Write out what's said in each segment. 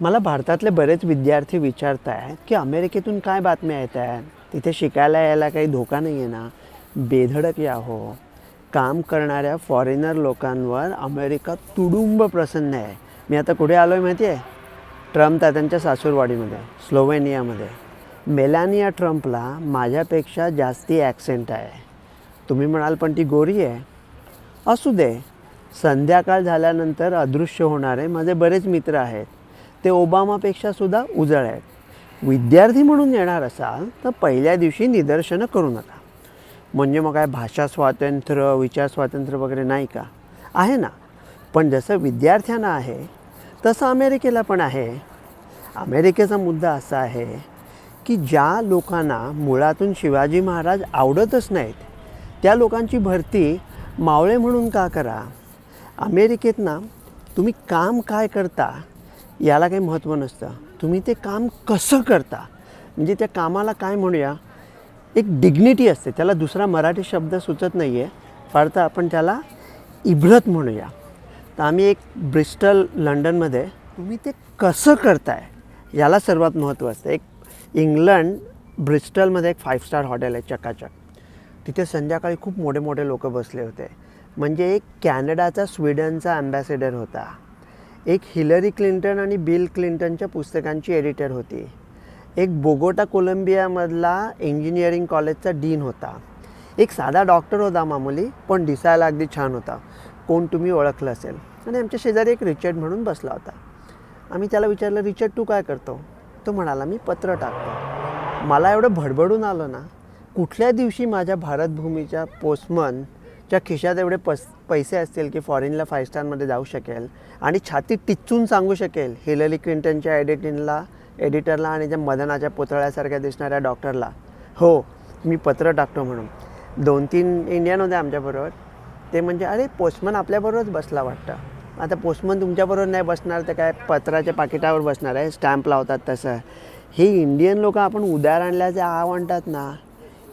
मला भारतातले बरेच विद्यार्थी विचारत आहेत की अमेरिकेतून काय बातम्या येत आहेत तिथे शिकायला यायला काही धोका नाही आहे ना? बेधडक या हो. काम करणाऱ्या फॉरेनर लोकांवर अमेरिका तुडुंब प्रसन्न आहे. मी आता कुठे आलो आहे माहिती आहे ट्रम्प तात्यांच्या सासूरवाडीमध्ये स्लोवेनियामध्ये मेलानिया ट्रम्पला माझ्यापेक्षा जास्ती ॲक्सेंट आहे. तुम्ही म्हणाल पण ती गोरी आहे. असू दे. संध्याकाळ झाल्यानंतर अदृश्य होणारे माझे बरेच मित्र आहेत. ते ओबामापेक्षा सुद्धा उजळ आहेत. विद्यार्थी म्हणून येणार असाल तर पहिल्या दिवशी निदर्शनं करू नका. म्हणजे मग काय भाषा स्वातंत्र्य विचार स्वातंत्र्य वगैरे नाही का? आहे ना. पण जसं विद्यार्थ्यांना आहे तसं अमेरिकेला पण आहे. अमेरिकेचा मुद्दा असा आहे की ज्या लोकांना मुळातून शिवाजी महाराज आवडतच नाहीत त्या लोकांची भरती मावळे म्हणून का करा? अमेरिकेत ना तुम्ही काम काय करता याला काही महत्त्व नसतं. तुम्ही ते काम कसं करता? म्हणजे त्या कामाला काय म्हणूया? एक डिग्निटी असते. त्याला दुसरा मराठी शब्द सुचत नाही आहे फार तर आपण त्याला इब्रत म्हणूया. तर आम्ही एक ब्रिस्टल लंडनमध्ये तुम्ही ते कसं करताय? याला सर्वात महत्त्व असतं. एक इंग्लंड ब्रिस्टलमध्ये एक फाईव्ह स्टार हॉटेल आहे चकाचक. तिथे संध्याकाळी खूप मोठे मोठे लोक बसले होते. म्हणजे एक कॅनडाचा स्वीडनचा अँबॅसेडर होता. एक हिलरी क्लिंटन आणि बिल क्लिंटनच्या पुस्तकांची एडिटर होती. एक बोगोटा कोलंबियामधला इंजिनिअरिंग कॉलेजचा डीन होता. एक साधा डॉक्टर होता मामुली पण दिसायला अगदी छान होता. कोण तुम्ही ओळखलं असेल. आणि आमच्या शेजारी एक रिचर्ड म्हणून बसला होता. आम्ही त्याला विचारलं रिचर्ड तू काय करतो? तो म्हणाला मी पत्र टाकतो. मला एवढं भडबडून आलं ना कुठल्या दिवशी माझ्या भारतभूमीच्या च्या खिशात एवढे पस पैसे असतील की फॉरेनला फाय स्टारमध्ये जाऊ शकेल आणि छाती टिचून सांगू शकेल हिलरी क्लिंटनच्या एडिटिंगला एडिटरला आणि त्या मदनाच्या पुतळ्यासारख्या दिसणाऱ्या डॉक्टरला हो मी पत्र टाकतो म्हणून. दोन तीन इंडियन होते आमच्याबरोबर. ते म्हणजे अरे पोस्टमन आपल्याबरोबरच बसला वाटतं. आता पोस्टमन तुमच्याबरोबर नाही बसणार तर काय पत्राच्या पाकिटावर बसणार आहे? स्टॅम्प लावतात तसं. हे इंडियन लोक आपण उदार आणल्याचे आ म्हणतात ना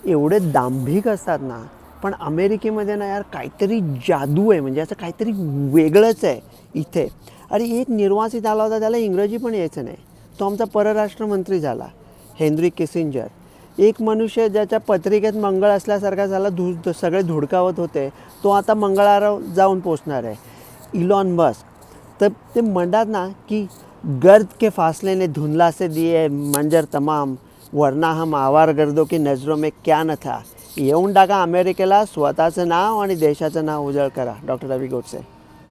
एवढे दांभिक असतात ना पण अमेरिकेमध्ये ना यार काहीतरी जादू आहे म्हणजे असं काहीतरी वेगळंच आहे इथे. अरे एक निर्वासित आला होता त्याला इंग्रजी पण यायचं नाही. तो आमचा परराष्ट्र मंत्री झाला हेनरी किसिंजर. एक मनुष्य ज्याच्या पत्रिकेत मंगळ असल्यासारखा झाला धु सगळे धुडकावत होते तो आता मंगळावर जाऊन पोचणार आहे. Elon Musk. तर ते म्हणतात ना की गर्द के फासले ने से दिए मंजर तमाम वरना हम आवार गर्दो की नजरों में क्या न था. येऊन टाका अमेरिकेला स्वतःचं नाव आणि देशाचं नाव उजळ करा. डॉक्टर रवी गोडसे.